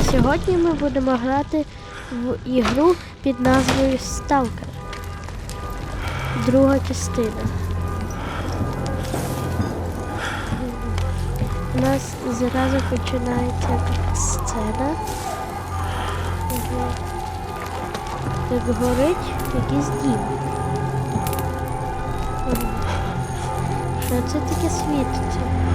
і сьогодні ми будемо грати в ігру під назвою Stalker. Друга частина. У нас зразу починається сцена. Як горить якийсь дім. Що це таке світиться?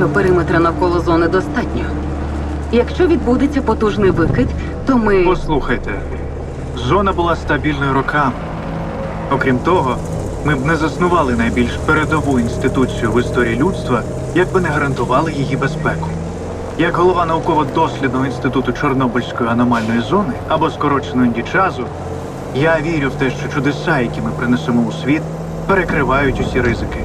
Що периметра навколо зони достатньо? Якщо відбудеться потужний викид, то ми. Послухайте, зона була стабільною роками. Окрім того, ми б не заснували найбільш передову інституцію в історії людства, якби не гарантували її безпеку. Як голова науково-дослідного інституту Чорнобильської аномальної зони або скорочено індічазу, я вірю в те, що чудеса, які ми принесемо у світ, перекривають усі ризики.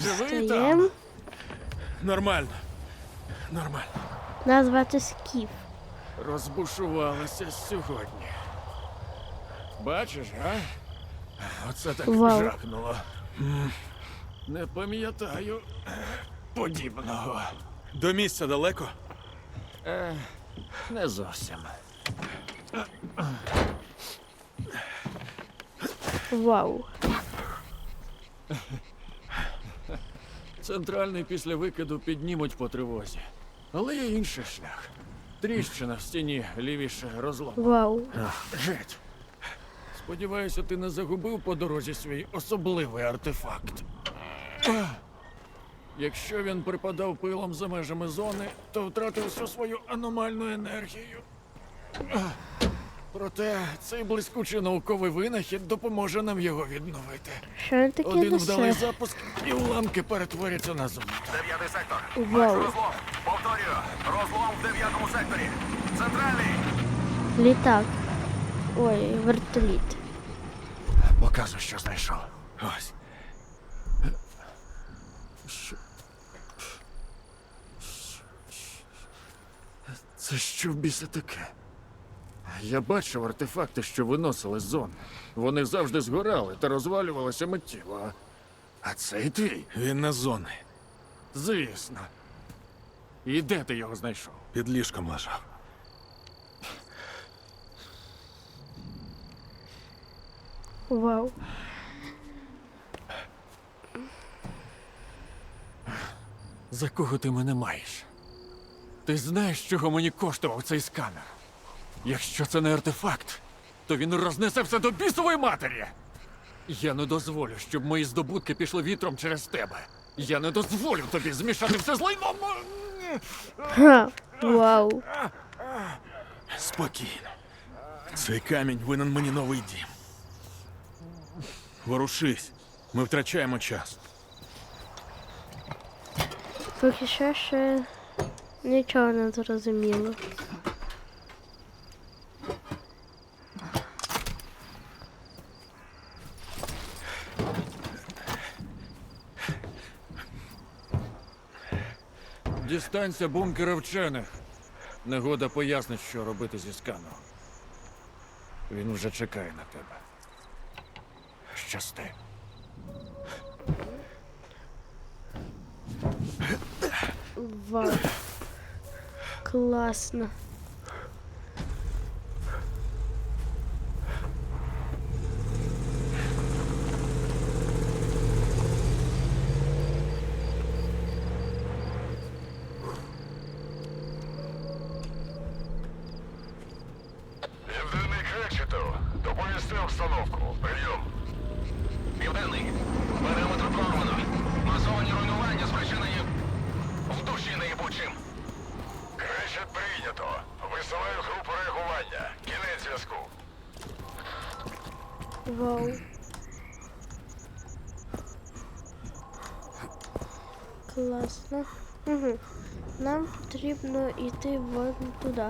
Встаємо. Нормально. Нормально. Нас звати Скіф. Розбушувалася сьогодні. Бачиш, а? Оце так Вау. жахнуло. Не пам'ятаю подібного. До місця далеко? Е, не зовсім. Вау. Центральний після викиду піднімуть по тривозі. Але є інший шлях. Тріщина в стіні лівіше розлом. Вау. Геть. Сподіваюся, ти не загубив по дорозі свій особливий артефакт. Якщо він припадав пилом за межами зони, то втратив всю свою аномальну енергію. Проте цей блискучий науковий винахід допоможе нам його відновити. Що він таке Один вдалий запуск, і уламки перетворяться на золото. Дев'ятий сектор. Вау. Розлом. Повторюю. Розлом в дев'ятому секторі. Центральний. Літак. Ой, вертоліт. Показуй, що знайшов. Ось. Що? Це що в біса таке? Я бачив артефакти, що виносили з зони. Вони завжди згорали та розвалювалися миттєво. а- А цей твій? Він на зони. Звісно. І де ти його знайшов? Під ліжком лежав. Вау. За кого ти мене маєш? Ти знаєш, чого мені коштував цей сканер? Якщо це не артефакт, то він рознесе все до бісової матері. Я не дозволю, щоб мої здобутки пішли вітром через тебе. Я не дозволю тобі змішати все з лайном. Ха. Вау. Спокійно. Цей камінь винен мені новий дім. Ворушись. Ми втрачаємо час. Поки що ще нічого не зрозуміло. Дістанься бункера вчених. Негода пояснить, що робити зі сканом. Він вже чекає на тебе. Щасти. Вау. Класно. Вау. Класно. Угу. Нам потрібно йти вон туди.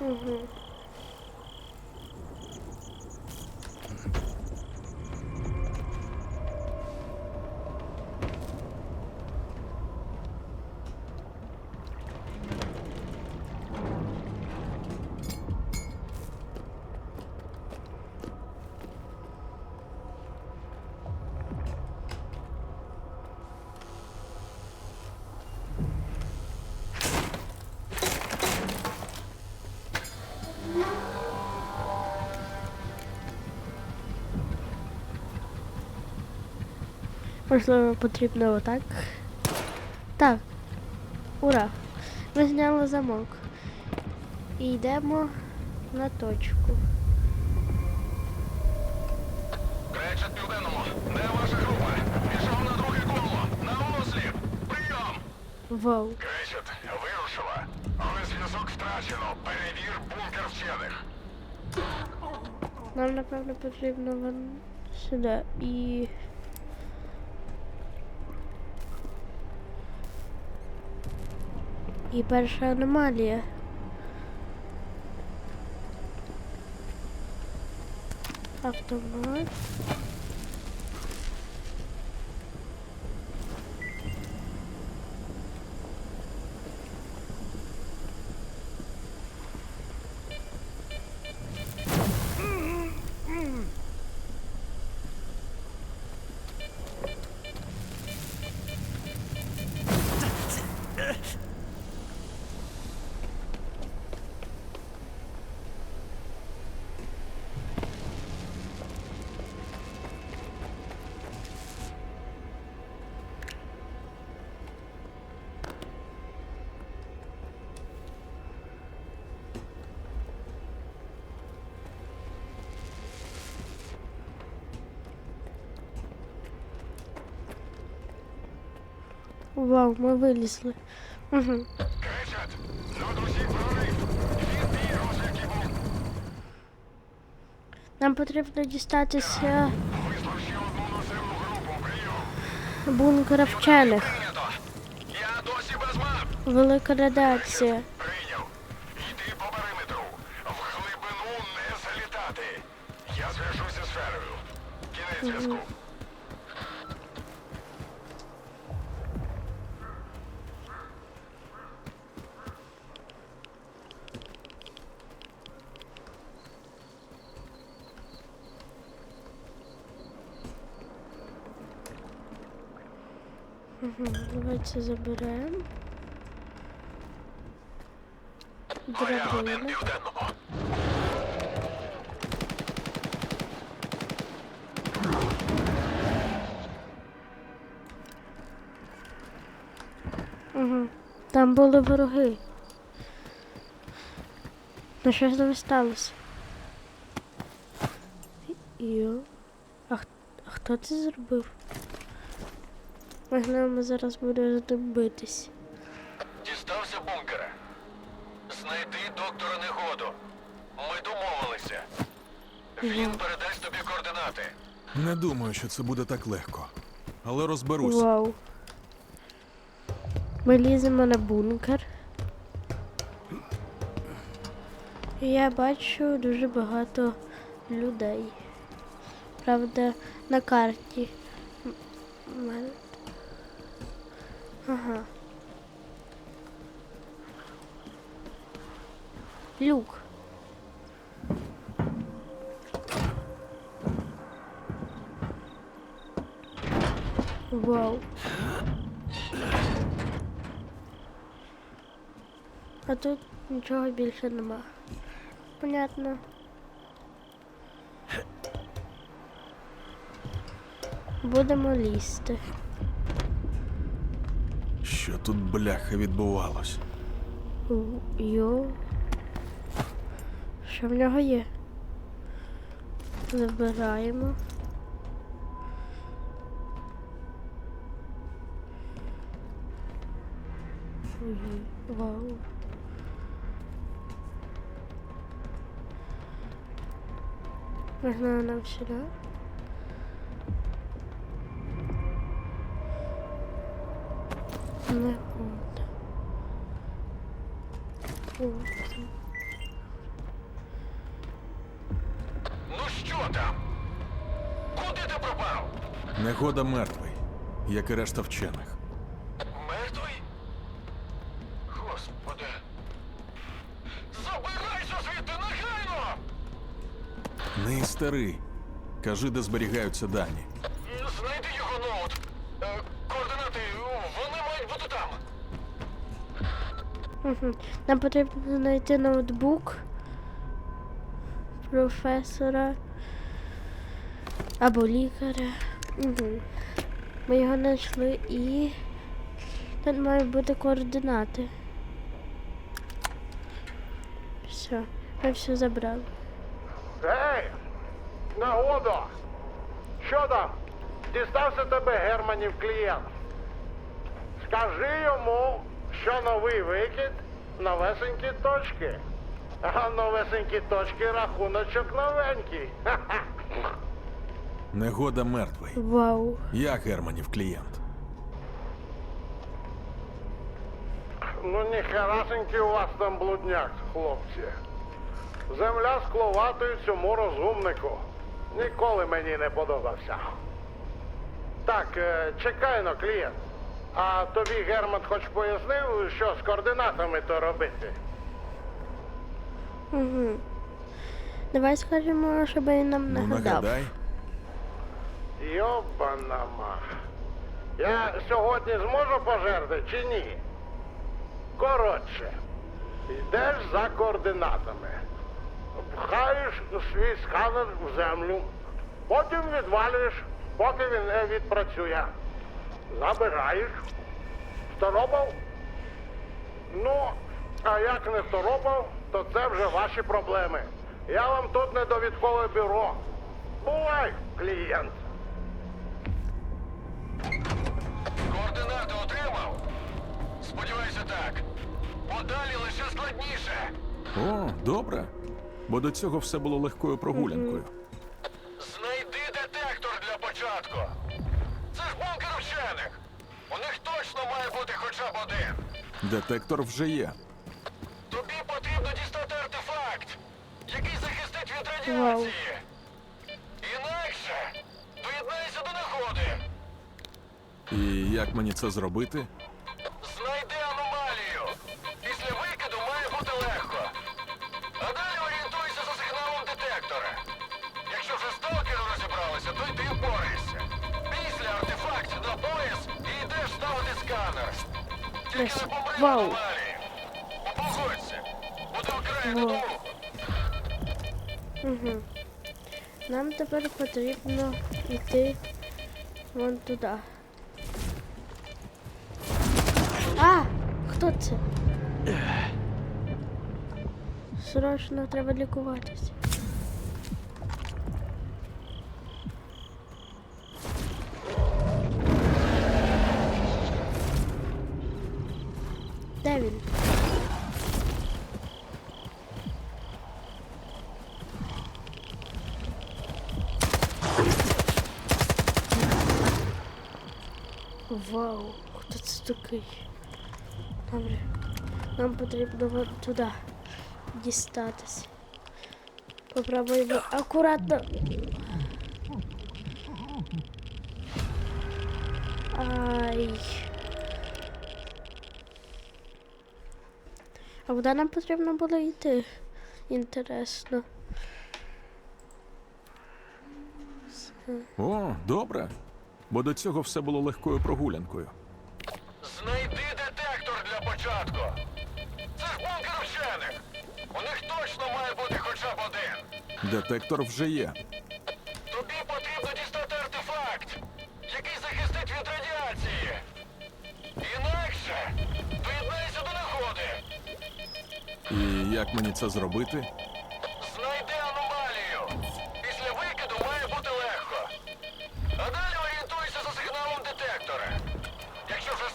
Угу. Можливо, потрібно отак. Так. Ура! Ми зняли замок. І йдемо на точку. Кречет південному. Де ваша група? Пішов на друге коло. На осліп. Прийом. Вау. Кречет вирушила. Але зв'язок втрачено. Перевір бункер вчених. Нам напевно потрібно вон сюди і. І перша аномалія. Автомат. Вау, ми вилізли. Угу. Нам потрібно дістатися бункера вчених. Велика радіація. Прийняв. По периметру. В глибину не залітати. Я зв'яжуся з сферою. Кінець зв'язку. Давай це заберемо. Драбина. Угу. Там були вороги. Ну що ж там сталося? Йо. А, а хто це зробив? Можливо, зараз буде битись. Дістався бункера. Знайди доктора негоду. Ми домовилися. Він передасть тобі координати. Не думаю, що це буде так легко. Але розберусь. Вау. Ми ліземо на бункер. Я бачу дуже багато людей. Правда, на карті. Ага. Люк. Вау. А тут нічого більше нема. Понятно. Будемо лізти. Тут бляха відбувалось? Йо. Що в нього є? Забираємо. Ой, Вау. Можна нам сюди? О, Ну що там? Куди ти пропав? Негода мертвий, як і решта вчених. Мертвий? Господи. Забирайся звідти негайно! Не і старий. Кажи, де зберігаються дані. Нам потрібно знайти ноутбук професора або лікаря. Ми його знайшли і тут мають бути координати. Все, ми все забрали. Гей! Нагодо! Що там? Дістався тебе Германів клієнт. Скажи йому, що новий викид новесенькі точки. А новесенькі точки рахуночок новенький. Ха-ха. Негода мертвий. Вау. Я Германів клієнт. Ну ніхерасенький у вас там блудняк, хлопці. Земля скловатою цьому розумнику. Ніколи мені не подобався. Так, е, чекай на клієнт. А тобі Герман хоч пояснив, що з координатами то робити? Угу. Давай скажемо, щоб він нам Ну, нагадав. нагадай. Йобана ма. Я сьогодні зможу пожерти чи ні? Коротше, йдеш за координатами. Пхаєш свій сканер в землю, потім відвалюєш, поки він не відпрацює. Забираєш. Второпав? Ну, а як не второпав, то це вже ваші проблеми. Я вам тут не довідкове бюро. Бувай, клієнт. Координати отримав? Сподіваюся, так. Подалі лише складніше. О, добре. Бо до цього все було легкою прогулянкою. Один. Детектор вже є. Тобі потрібно дістати артефакт, який захистить від радіації. Інакше доєднайся до нагоди. І як мені це зробити? Yes. Вау. Вау. Угу. Нам тепер потрібно йти вон туди. А! Хто це? Срочно треба лікуватися. Вау, хто це такий? Добре. Нам потрібно от туди дістатися. Попробуємо акуратно. Ай. А куди нам потрібно було йти? Інтересно. О, добре. Бо до цього все було легкою прогулянкою. Знайди детектор для початку. Це ж бункер вчених. У них точно має бути хоча б один. Детектор вже є. Тобі потрібно дістати артефакт, який захистить від радіації. Інакше доєднайся до нагоди. І як мені це зробити?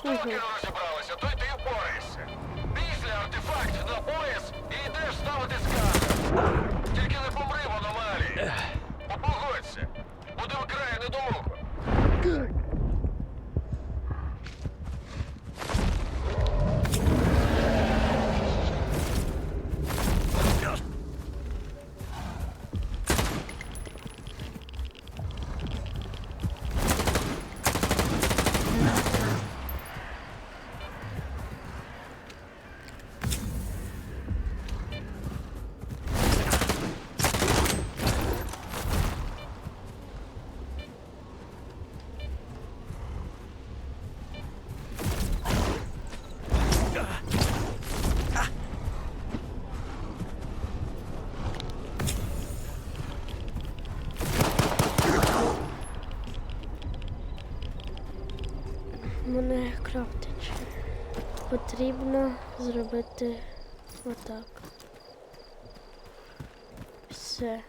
Вже розібралися, то й ти впораєшся. Після артефакт на пояс і йдеш ставити сканер. Крафтить. Потрібно зробити отак. Все.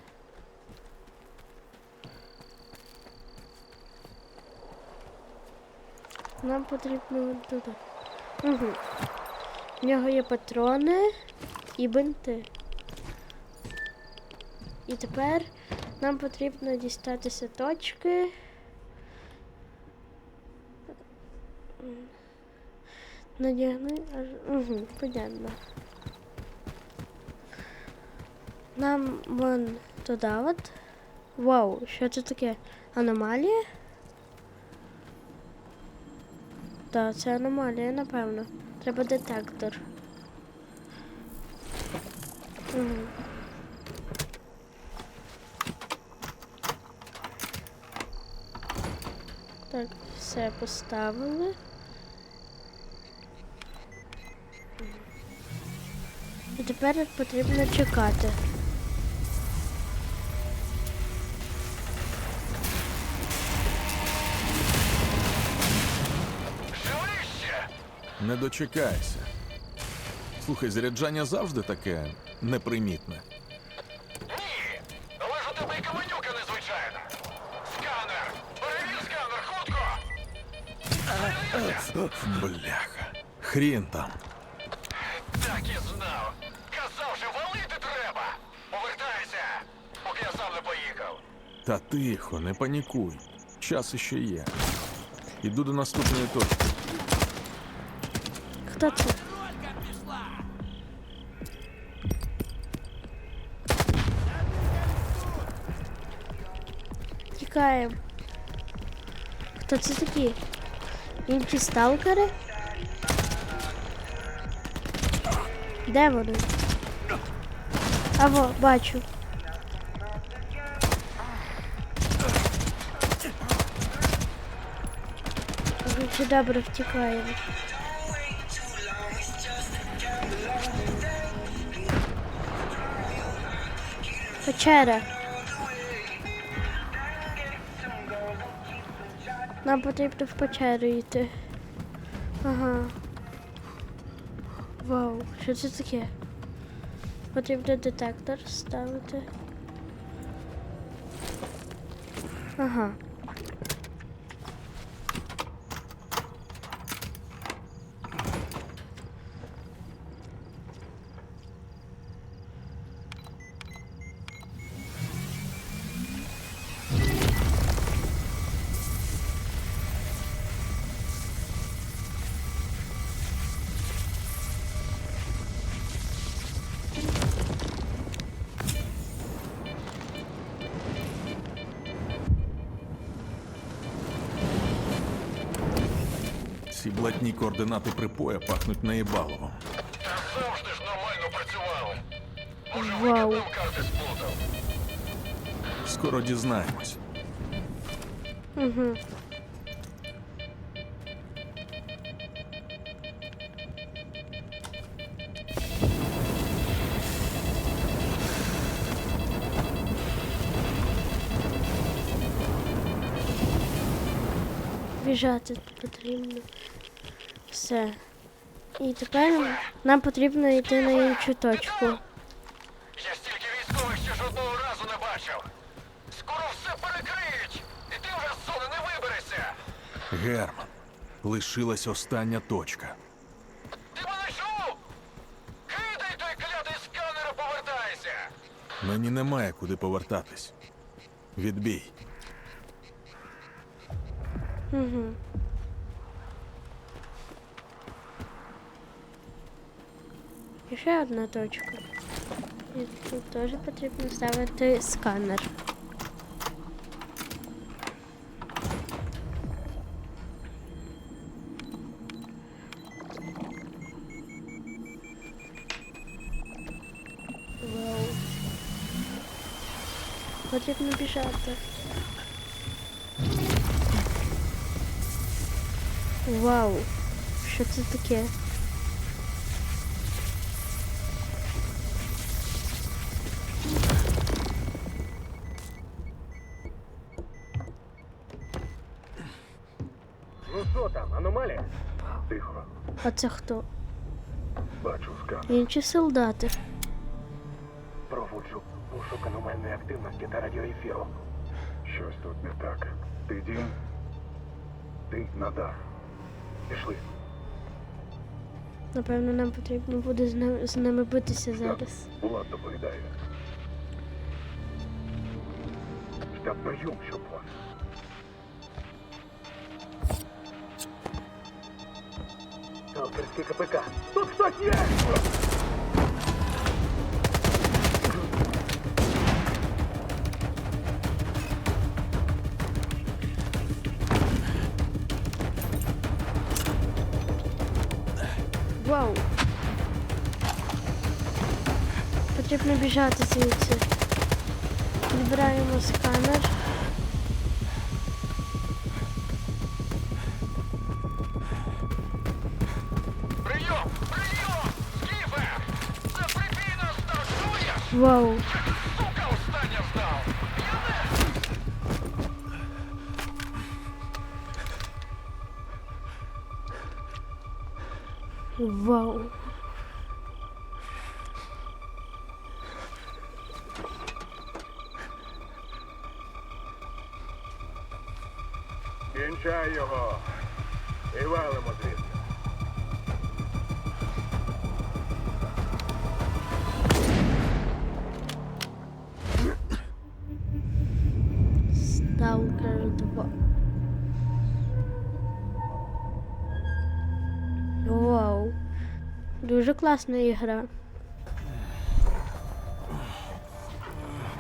Нам потрібно от туди. Угу. В нього є патрони і бинти. І тепер нам потрібно дістатися точки. Надягни аж. Угу, понятно. Нам вон туди от. Вау, що це таке? Аномалія? Так, це аномалія, напевно. Треба детектор. Угу. Так, все поставили. І тепер потрібно чекати. Не дочекайся. Слухай, заряджання завжди таке непримітне. Ні! Але ж у тебе і каменюка незвичайна. Сканер! Перевір сканер, хутко! Бляха. Хрін там. Так і знав. Та тихо, не панікуй. Час іще є. Іду до наступної точки. Хто це? Тікаємо. Хто це такі? Інші сталкери? Де вони? Аво, бачу. Дуже добре втікаємо. Печера. Нам потрібно в печеру йти. Ага. Вау, що це таке? Потрібно детектор ставити. Ага. Ці блатні координати припоя пахнуть наїбаловом. Та завжди ж нормально працювали. Може, Вау. викид карти сплутав? Скоро дізнаємось. Угу. Біжати потрібно. Все. І тепер нам потрібно йти на іншу точку. Я стільки військових ще жодного разу не бачив. Скоро все перекриють, і ти вже з зони не виберешся. Герман. Лишилась остання точка. Ти мене чув? Кидай той клятий сканер і повертайся. Мені немає куди повертатись. Відбій. Угу. ще одна точка. І тут теж потрібно ставити сканер. Вау. Потрібно біжати. Вау, що це таке? Ну що там, аномалія? Тихо, А це хто? бачу скан. Інші солдати. Проводжу пошук аномальної активності та радіоефіру. Щось тут не так. Ти дім? Ти на дах. Пішли. Напевно, нам потрібно буде з ними, з ними битися зараз. Влад доповідає. Штаб прийом, щоб вас. Авторський КПК. Тут хтось є! Вау! Потрібно біжати звідси. Відбираємо сканер. Вау! Сука, остання знав! Я не... Вау! Сталкер 2. Вау! Дуже класна ігра.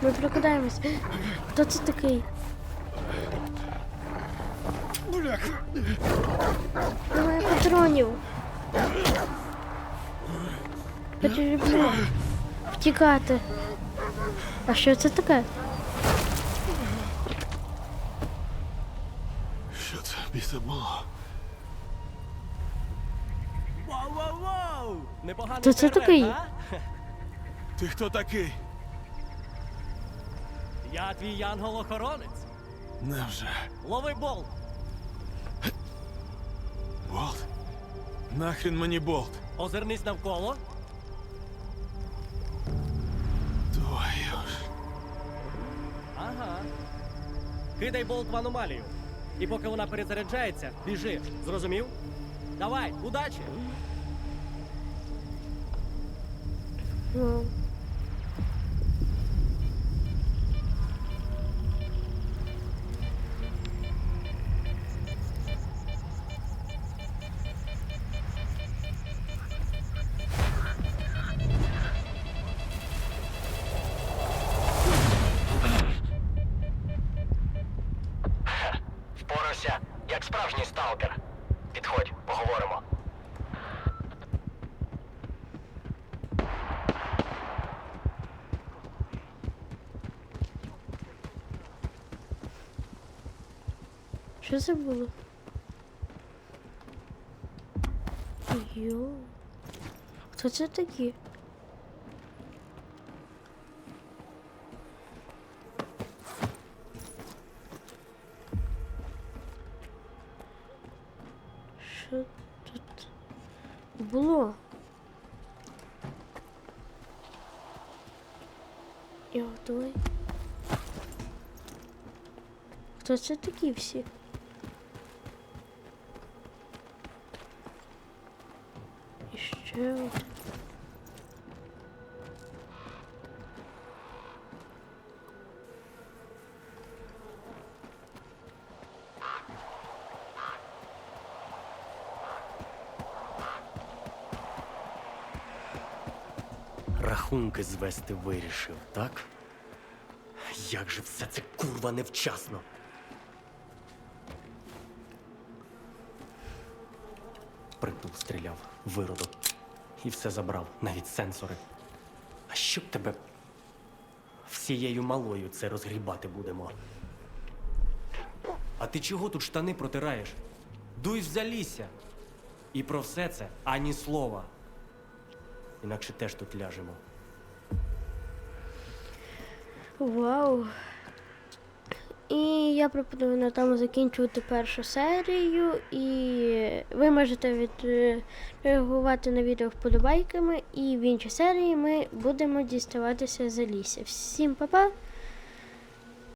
Ми прокидаємось. Хто це такий? Немає патронів. Потрібно втікати. А що це таке? Що це біса було? Вау-вау-вау! Непоганий Хто це такий? а? Ти хто такий? Я твій янгол-охоронець. Невже? Лови болт. Болт? Нахрін мені болт? Озирнись навколо. Твою ж. Ага. Кидай болт в аномалію. І поки вона перезаряджається, біжи. Зрозумів? Давай, удачі! Ну. Що це було? Йо. Хто це такі? Що тут було? Йо, давай. Хто це такі всі? Рахунки звести вирішив, так? Як же все це курва невчасно. Притул стріляв, виродок. І все забрав, навіть сенсори. А щоб тебе всією малою це розгрібати будемо. А ти чого тут штани протираєш? Дуй в залісся. І про все це ані слова. Інакше теж тут ляжемо. Вау. І я пропоную на тому закінчувати першу серію. І ви можете відреагувати на відео вподобайками. І в іншій серії ми будемо діставатися за лісся. Всім па-па!